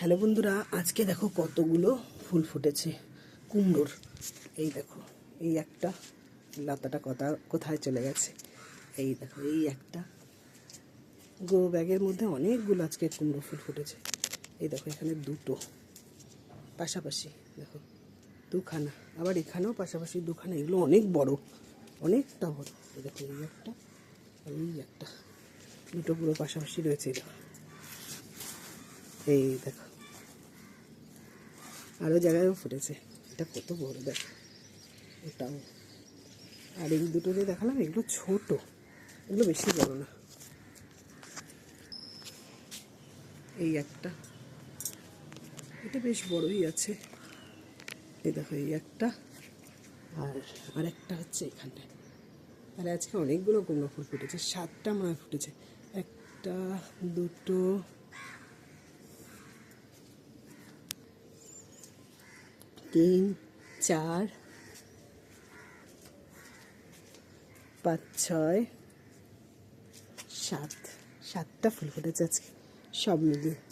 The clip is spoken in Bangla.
হ্যালো বন্ধুরা, আজকে দেখো কতগুলো ফুল ফুটেছে। কুমড়োর। এই দেখো, এই একটা লতাটা কথা, কোথায় চলে গেছে? এই দেখো, এই একটা গো ব্যাগের মধ্যে অনেকগুলো আজকে কুমড়ো ফুল ফুটেছে। এই দেখো, এখানে দুটো। পাশাপাশি দেখো, দুখানা। আবার এখানেও পাশাপাশি দুখানা। এগুলো অনেক বড়, অনেকটা বড়। এই দেখো, এই একটা এই একটা। দুটো পুরো পাশাপাশি রয়েছে এই দেখো আরও জায়গায়ও ফুটেছে। এটা কত বড়, দেখো। ওটাও। আর এই দুটো যে দেখালাম, এগুলো ছোট। এগুলো বেশি বড় না। এই একটা। এটা বেশ বড়ই আছে। এই দেখো, এই একটা। আর আরেকটা হচ্ছে এখানে। আর আজকে অনেকগুলো কুমড়ো ফুল ফুটেছে, সাতটা মনে ফুটেছে। একটা, দুটো তিন চার পাঁচ ছয় সাত। সাতটা ফুল ফুটেছে আজকে। সব মিলিয়ে।